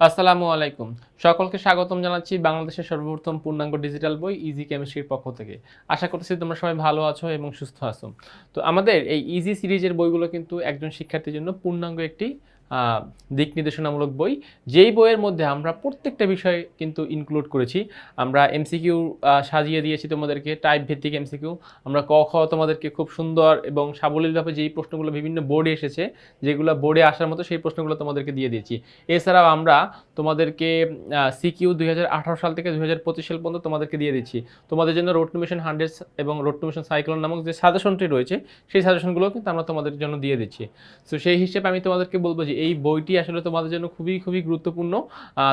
আসসালামু আলাইকুম। সকলকে স্বাগতম জানাচ্ছি বাংলাদেশের সর্বপ্রথম পূর্ণাঙ্গ ডিজিটাল বই ইজি কেমিস্ট্রির পক্ষ থেকে। আশা করছি তোমরা সবাই ভালো আছো এবং সুস্থ আছো। তো আমাদের এই ইজি সিরিজের বইগুলো কিন্তু একজন শিক্ষার্থীর জন্য পূর্ণাঙ্গ একটি দিক নির্দেশনামূলক বই। যেই বইয়ের মধ্যে আমরা প্রত্যেকটা বিষয় কিন্তু ইনক্লুড করেছি, আমরা এমসিকিউ সাজিয়ে দিয়েছি তোমাদেরকে টাইপ ভিত্তিক এমসিকিউ আমরা ক, খ তোমাদেরকে খুব সুন্দর এবং সাবলীলভাবে যেই প্রশ্নগুলো বিভিন্ন বোর্ডে এসেছে, যেগুলো বোর্ডে আসার মতো সেই প্রশ্নগুলো তোমাদেরকে দিয়ে দিয়েছি। এছাড়াও আমরা তোমাদেরকে সিকিউ দুই হাজার আঠারো সাল থেকে দু হাজার পঁচিশ সাল পর্যন্ত তোমাদেরকে দিয়ে দিচ্ছি। তোমাদের জন্য রোড টু মিশন হান্ড্রেড এবং রোড টু মিশন সাইক্লোন নামক যে সাজেশনটি রয়েছে, সেই সাজেশনগুলো কিন্তু আমরা তোমাদের জন্য দিয়ে দিচ্ছি। সো সেই হিসেবে আমি তোমাদেরকে বলব যে এই বইটি আসলে তোমাদের জন্য খুবই খুবই গুরুত্বপূর্ণ।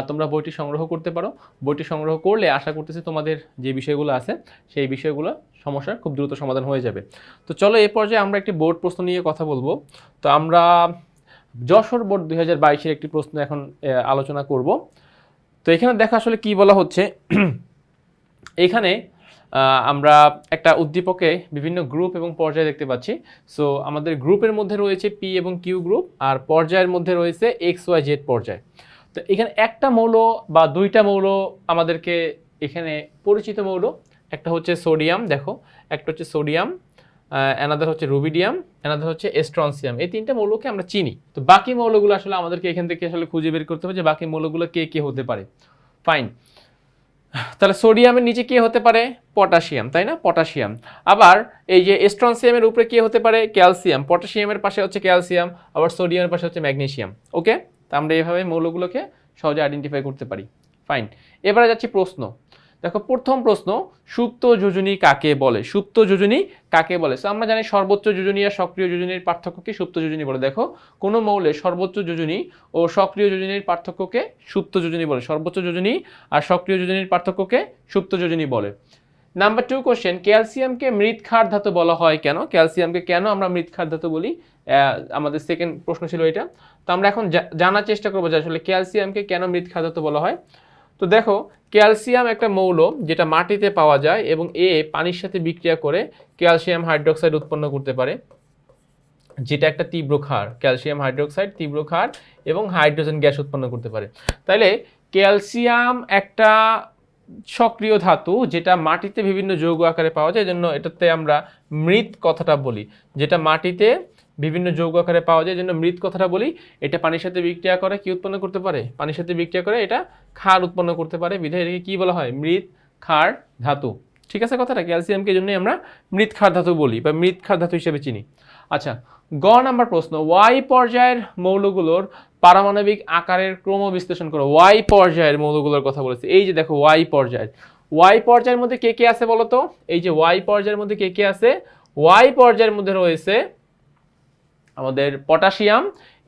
তোমরা বইটি সংগ্রহ করতে পারো। বইটি সংগ্রহ করলে আশা করতেছি তোমাদের যে বিষয়গুলো আছে, সেই বিষয়গুলো সমস্যার খুব দ্রুত সমাধান হয়ে যাবে। তো চলো এ পর্যায়ে আমরা একটি বোর্ড প্রশ্ন নিয়ে কথা বলব। তো আমরা যশোর বোর্ড দুই হাজার বাইশের একটি প্রশ্ন এখন আলোচনা করব। তো এখানে দেখা আসলে কি বলা হচ্ছে? এখানে আমরা একটা উদ্দীপকে বিভিন্ন গ্রুপ এবং পর্যায় দেখতে পাচ্ছি। সো আমাদের গ্রুপের মধ্যে রয়েছে পি এবং কিউ গ্রুপ আর পর্যায়ের মধ্যে রয়েছে এক্স ওয়াই জেড পর্যায়। তো এখানে একটা মৌল বা দুইটা মৌল আমাদেরকে এখানে পরিচিত মৌল। একটা হচ্ছে সোডিয়াম দেখো। একটা হচ্ছে সোডিয়াম অ্যানাদার হচ্ছে রুবিডিয়াম অ্যানাদার হচ্ছে এস্ট্রনসিয়াম এই তিনটা মৌলকে আমরা চিনি। তো বাকি মৌলগুলো আসলে আমাদেরকে এখান থেকে আসলে খুঁজে বের করতে হবে যে বাকি মৌলগুলো কে কে হতে পারে। ফাইন তাহলে সোডিয়ামের নিচে কে হতে পারে? পটাশিয়াম, তাই না? পটাশিয়াম। আবার এই যে স্ট্রনসিয়ামের উপরে কে হতে পারে? ক্যালসিয়াম। পটাশিয়ামের পাশে হচ্ছে ক্যালসিয়াম, আবার সোডিয়ামের পাশে হচ্ছে ম্যাগনেশিয়াম। ওকে? তা আমরা এভাবে মৌলগুলোকে সহজে আইডেন্টিফাই করতে পারি। ফাইন এবারে যাচ্ছি প্রশ্ন। দেখো, প্রথম প্রশ্ন, সুপ্ত যোজনী কাকে বলে? সুপ্ত যোজনী কাকে বলে? তো আমরা জানি সর্বোচ্চ যোজনী আর সক্রিয় যোজনীর পার্থক্যকে সুপ্ত যোজনী বলে। দেখো, কোনো মৌলে সর্বোচ্চ যোজনী ও সক্রিয় যোজনীর পার্থক্যকে সুপ্ত যোজনী বলে। সর্বোচ্চ যোজনী আর সক্রিয় যোজনীর পার্থক্যকে সুপ্ত যোজনী বলে। নাম্বার টু কোশ্চেন ক্যালসিয়ামকে মৃৎ ক্ষার ধাতু বলা হয় কেন? ক্যালসিয়ামকে কেন আমরা মৃৎ ক্ষার ধাতু বলি? আমাদের সেকেন্ড প্রশ্ন ছিল এটা। তো আমরা এখন জানার চেষ্টা করব যে আসলে ক্যালসিয়ামকে কেন মৃৎ ক্ষার ধাতু বলা হয়। তো দেখো, ক্যালসিয়াম একটা মৌল যেটা মাটিতে পাওয়া যায় এবং এ পানির সাথে বিক্রিয়া করে ক্যালসিয়াম হাইড্রোক্সাইড উৎপন্ন করতে পারে, যেটা একটা তীব্র ক্ষার। ক্যালসিয়াম হাইড্রোক্সাইড, তীব্র ক্ষার এবং হাইড্রোজেন গ্যাস উৎপন্ন করতে পারে। তাইলে ক্যালসিয়াম একটা সক্রিয় ধাতু যেটা মাটিতে বিভিন্ন যৌগ আকারে পাওয়া যায় জন্য এটাতে আমরা মৃৎ কথাটা বলি, যেটা মাটিতে বিভিন্ন যৌগ আকারে পাওয়া যায় জন্য মৃৎ কথাটা বলি, এটা পানির সাথে বিক্রিয়া করে কি উৎপন্ন করতে পারে? পানির সাথে বিক্রিয়া করে এটা ক্ষার উৎপন্ন করতে পারে। বিধায় এটাকে কি বলা হয়? মৃত ক্ষার ধাতু। ঠিক আছে কথাটা? ক্যালসিয়ামকে জন্যই আমরা মৃৎ ক্ষার ধাতু বলি বা মৃৎ ক্ষার ধাতু হিসেবে চিনি। আচ্ছা গ নাম্বার প্রশ্ন। ওয়াই পর্যায়ের মৌলগুলোর পারমাণবিক আকারের ক্রম বিশ্লেষণ করো। ওয়াই পর্যায়ের মৌলগুলোর কথা বলেছে। এই যে দেখো, ওয়াই পর্যায়ের ওয়াই পর্যায়ের মধ্যে কে কে আছে বলো তো? এই যে ওয়াই পর্যায়ের মধ্যে কে কে আছে? ওয়াই পর্যায়ের মধ্যে রয়েছে আমাদের পটাশিয়াম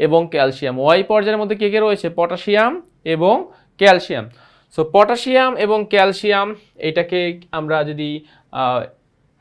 এবং ক্যালসিয়াম। ওয়াই পর্যায়ের মধ্যে কে কে রয়েছে? পটাশিয়াম এবং ক্যালসিয়াম। সো পটাশিয়াম এবং ক্যালসিয়াম, এটাকে আমরা যদি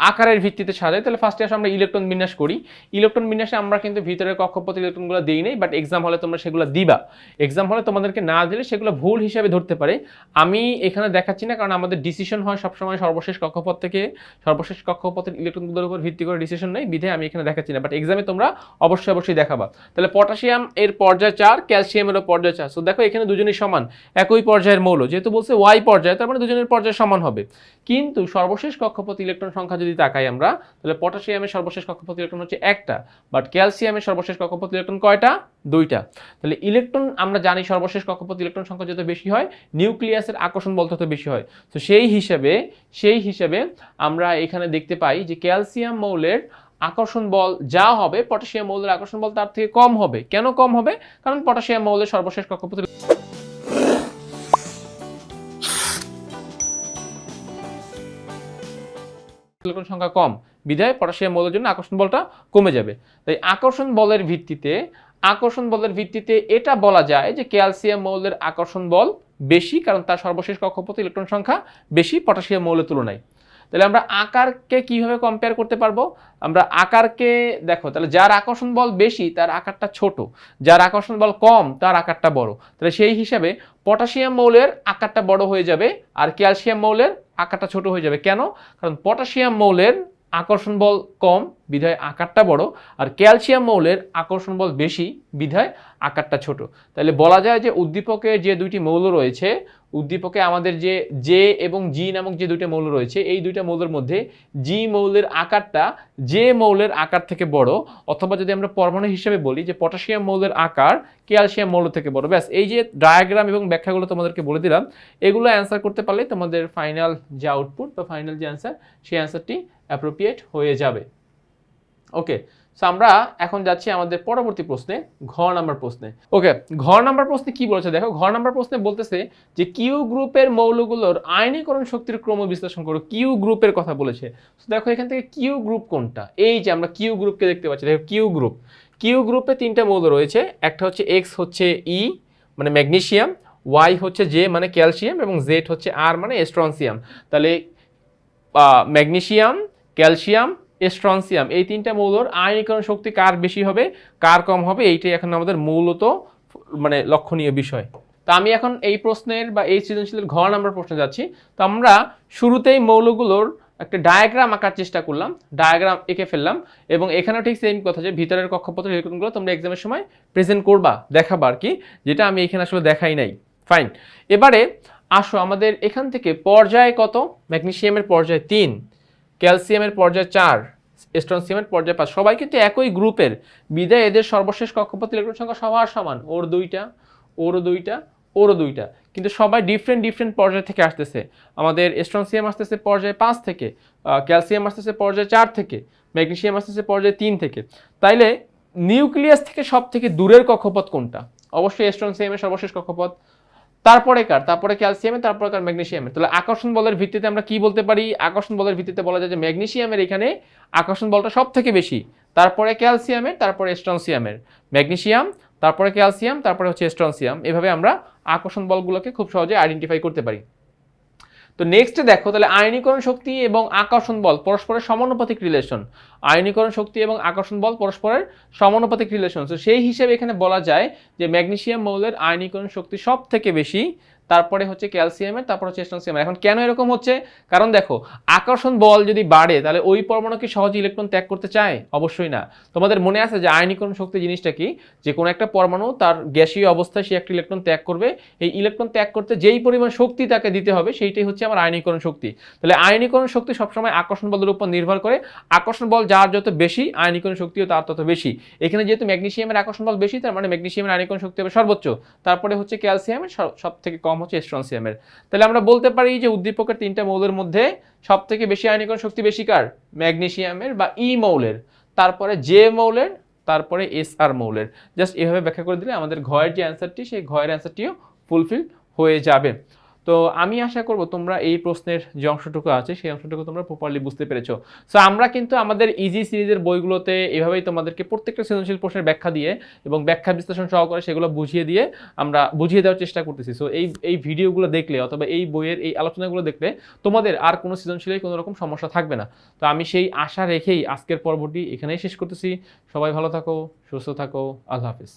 আকারের ভিত্তিতে সাজাই। তাহলে ফার্স্টে আসলে আমরা ইলেকট্রন বিন্যাস করি। ইলেকট্রন বিন্যাসে আমরা কিন্তু ভিতরের কক্ষপথ ইলেকট্রনগুলো দিই নেই বাট এক্সাম হলে তোমরা সেগুলো দিবা। এক্সাম হলে তোমাদেরকে না দিলে সেগুলো ভুল হিসাবে ধরতে পারে। আমি এখানে দেখাচ্ছি না, কারণ আমাদের ডিসিশন হয় সবসময় সর্বশেষ কক্ষপথ থেকে সর্বশেষ কক্ষপথের ইলেকট্রনগুলোর উপর ভিত্তি করে ডিসিশন নেই, বিধে আমি এখানে দেখাচ্ছি না। বাট এক্সামে তোমরা অবশ্যই অবশ্যই দেখাবা। তাহলে পটাশিয়াম এর পর্যায় চার ক্যালসিয়ামেরও পর্যায় চার। সো দেখো এখানে দুজনই সমান, একই পর্যায়ের মৌল। যেহেতু বলছে ওয়াই পর্যায়, তার মানে দুজনের পর্যায় সমান হবে। কিন্তু সর্বশেষ কক্ষপথ ইলেকট্রন সংখ্যা যদি তাকাই আমরা, তাহলে পটাশিয়ামের সর্বশেষ কক্ষপথ ইলেকট্রন হচ্ছে একটা বাট ক্যালসিয়ামের সর্বশেষ কক্ষপথ ইলেকট্রন কয়টা? দুইটা। তাহলে ইলেকট্রন, আমরা জানি সর্বশেষ কক্ষপথ ইলেকট্রন সংখ্যা যত বেশি হয়, নিউক্লিয়াসের আকর্ষণ বল তত বেশি হয়। তো সেই হিসাবে সেই হিসাবে আমরা এখানে দেখতে পাই যে ক্যালসিয়াম মৌলের আকর্ষণ বল যা হবে, পটাশিয়াম মৌলের আকর্ষণ বল তার থেকে কম হবে। কেন কম হবে? কারণ পটাশিয়াম মৌলের সর্বশেষ কক্ষপথ ইলেকট্রন সংখ্যা কম বিধায় পটাশিয়াম মৌলের জন্য আকর্ষণ বলটা কমে যাবে। তাই আকর্ষণ বলের ভিত্তিতে, আকর্ষণ বলের ভিত্তিতে এটা বলা যায় যে ক্যালসিয়াম মৌলের আকর্ষণ বল বেশি, কারণ তার সর্বশেষ কক্ষপথে ইলেকট্রন সংখ্যা বেশি পটাশিয়াম মৌলের তুলনায়। তাহলে আমরা আকারকে কীভাবে কম্পেয়ার করতে পারব? আমরা আকারকে, দেখো, তাহলে যার আকর্ষণ বল বেশি, তার আকারটা ছোট। যার আকর্ষণ বল কম, তার আকারটা বড়। তাহলে সেই হিসাবে পটাশিয়াম মৌলের আকারটা বড় হয়ে যাবে আর ক্যালসিয়াম মৌলের আকারটা ছোট হয়ে যাবে। কেন? কারণ পটাশিয়াম মৌলের আকর্ষণ বল কম, বিধায় আকারটা বড়, আর ক্যালসিয়াম মৌলের আকর্ষণ বল বেশি, বিধায় আকারটা ছোট। তাহলে বলা যায় যে উদ্দীপকের যে দুইটি মৌল রয়েছে উদ্দীপকে আমাদের যে জে এবং জি নামক যে দুইটা মৌল রয়েছে, এই দুইটা মৌলের মধ্যে জি মৌলের আকারটা যে মৌলের আকার থেকে বড়, অথবা যদি আমরা পরমাণু হিসেবে বলি যে পটাশিয়াম মৌলের আকার ক্যালসিয়াম মৌল থেকে বড়। ব্যাস, এই যে ডায়াগ্রাম এবং ব্যাখ্যাগুলো তোমাদেরকে বলে দিলাম, এগুলো অ্যান্সার করতে পারলে তোমাদের ফাইনাল যে আউটপুট বা ফাইনাল যে অ্যান্সার সেই অ্যান্সারটি অ্যাপ্রোপ্রিয়েট হয়ে যাবে। ওকে সো আমরা এখন যাচ্ছি আমাদের পরবর্তী প্রশ্নে, ঘ নাম্বার প্রশ্নে। ওকে ঘ নাম্বার প্রশ্নে কি বলেছে? দেখো, ঘ নাম্বার প্রশ্নে বলতেছে যে কিউ গ্রুপের মৌলগুলোর আয়নীকরণ শক্তির ক্রম বিশ্লেষণ করো। কিউ গ্রুপের কথা বলেছে। তো দেখো, এখান থেকে কিউ গ্রুপ কোনটা? এই যে আমরা কিউ গ্রুপকে দেখতে পাচ্ছি। দেখো কিউ গ্রুপ। কিউ গ্রুপে তিনটা মৌল রয়েছে। একটা হচ্ছে এক্স হচ্ছে ই মানে ম্যাগনেশিয়াম। ওয়াই হচ্ছে জে মানে ক্যালসিয়াম। এবং জেড হচ্ছে আর মানে এস্ট্রনসিয়াম তাহলে ম্যাগনেশিয়াম, ক্যালসিয়াম স্ট্রনসিয়াম এই তিনটা মৌলর আয়নীকরণ শক্তি কার বেশি হবে, কার কম হবে, এইটাই এখন আমাদের মূলত মানে লক্ষণীয় বিষয়। তো আমি এখন এই প্রশ্নের বা এই সৃজনশীলের ঘ নাম্বার প্রশ্নে যাচ্ছি। তো আমরা শুরুতেই মৌলগুলোর একটা ডায়াগ্রাম আঁকার চেষ্টা করলাম। ডায়াগ্রাম এঁকে ফেললাম এবং এখানেও ঠিক সেম কথা যে ভিতরের কক্ষপথ ইলেকট্রনগুলো তোমরা এক্সামের সময় প্রেজেন্ট করবা, দেখাবা আর কি, যেটা আমি এখানে আসলে দেখাই নাই। ফাইন এবারে আসো, আমাদের এখান থেকে পর্যায় কত? ম্যাগনেসিয়ামের পর্যায় তিন। ক্যালসিয়ামের পর্যায় চার স্ট্রনসিয়ামের পর্যায় পাঁচ। সবাই কিন্তু একই গ্রুপের। বিদায়, এদের সর্বশেষ কক্ষপথ ইলেকট্রন সংখ্যা সবার সমান। ওর দুইটা, ওরও দুইটা ওরও দুইটা। কিন্তু সবাই ডিফারেন্ট ডিফারেন্ট পর্যায় থেকে আসতেছে। আমাদের স্ট্রনসিয়াম আসতেছে পর্যায় পাঁচ থেকে ক্যালসিয়াম আসতেছে পর্যায় চার থেকে ম্যাগনেশিয়াম আসতেছে পর্যায় তিন থেকে। তাইলে নিউক্লিয়াস থেকে সব থেকে দূরের কক্ষপথ কোনটা? অবশ্যই স্ট্রনসিয়ামের সর্বশেষ কক্ষপথ। তারপরে কার? তারপরে ক্যালসিয়ামের তারপরে কার? ম্যাগনেসিয়ামের তাহলে আকর্ষণ বলের ভিত্তিতে আমরা কি বলতে পারি? আকর্ষণ বলের ভিত্তিতে বলা যায় যে ম্যাগনেশিয়ামের এখানে আকর্ষণ বলটা সব থেকে বেশি। তারপরে ক্যালসিয়ামের তারপরে স্ট্রনসিয়ামের। ম্যাগনেশিয়াম, তারপরে ক্যালসিয়াম, তারপরে হচ্ছে স্ট্রনসিয়াম। এভাবে আমরা আকর্ষণ বলগুলোকে খুব সহজে আইডেন্টিফাই করতে পারি। তো নেক্সটে দেখো, তাহলে আয়নীকরণ শক্তি এবং আকর্ষণ বল পরস্পরের সমানুপাতিক রিলেশন আয়নীকরণ শক্তি এবং আকর্ষণ বল পরস্পরের সমানুপাতিক রিলেশন তো সেই হিসেবে এখানে বলা যায় যে ম্যাগনেশিয়াম মৌলের আয়নীকরণ শক্তি সব থেকে বেশি তারপরে হচ্ছে ক্যালসিয়ামের তারপর হচ্ছে স্ট্রনসিয়ামের এখন কেন এরকম হচ্ছে? কারণ দেখো, আকর্ষণ বল যদি বাড়ে, তাহলে ওই পরমাণু কি সহজে ইলেকট্রন ত্যাগ করতে চায়? অবশ্যই না। তোমাদের মনে আছে যে আয়নীকরণ শক্তি জিনিসটা কি? যে কোনো একটা পরমাণু তার গ্যাসীয় অবস্থায় সে একটা ইলেকট্রন ত্যাগ করবে। এই ইলেকট্রন ত্যাগ করতে যেই পরিমাণ শক্তি তাকে দিতে হবে, সেইটাই হচ্ছে আমার আয়নীকরণ শক্তি। তাহলে আয়নীকরণ শক্তি সবসময় আকর্ষণ বলের উপর নির্ভর করে। আকর্ষণ বল যার যত বেশি, আয়নীকরণ শক্তিও তার তত বেশি। এখানে যেহেতু ম্যাগনেসিয়ামের আকর্ষণ বল বেশি, তার মানে ম্যাগনেশিয়ামের আয়নীকরণ শক্তি হবে সর্বোচ্চ। তারপরে হচ্ছে ক্যালসিয়ামের সব থেকে কম হচ্ছে স্ট্রনসিয়ামের তাহলে আমরা বলতে পারি যে উদ্দীপকের তিনটা মৌলের মধ্যে সব থেকে বেশি আয়নিকরণ শক্তি বেশি কার? ম্যাগনেশিয়ামের বা ই মৌলের। তারপরে জে মৌলের, তারপরে এস আর মৌলের। জাস্ট এভাবে ব্যাখ্যা করে দিলে আমাদের ঘয়ের যে অ্যান্সারটি সেই ঘয়ের অ্যান্সারটিও ফুলফিল হয়ে যাবে। তো আমি আশা করব তোমরা এই প্রশ্নের যে অংশটুকু আছে, সেই অংশটুকু তোমরা প্রপারলি বুঝতে পেরেছ। সো আমরা কিন্তু আমাদের ইজি সিরিজের বইগুলোতে এভাবেই তোমাদেরকে প্রত্যেকটা সৃজনশীল প্রশ্নের ব্যাখ্যা দিয়ে এবং ব্যাখ্যা বিশ্লেষণ সহকারে সেগুলো বুঝিয়ে দিয়ে আমরা বুঝিয়ে দেওয়ার চেষ্টা করতেছি। সো এই এই ভিডিওগুলো দেখলে অথবা এই বইয়ের এই আলোচনাগুলো দেখলে তোমাদের আর কোনো সৃজনশীলের কোনো রকম সমস্যা থাকবে না। তো আমি সেই আশা রেখেই আজকের পর্বটি এখানেই শেষ করতেছি। সবাই ভালো থাকো, সুস্থ থাকো, আল্লাহ হাফিজ।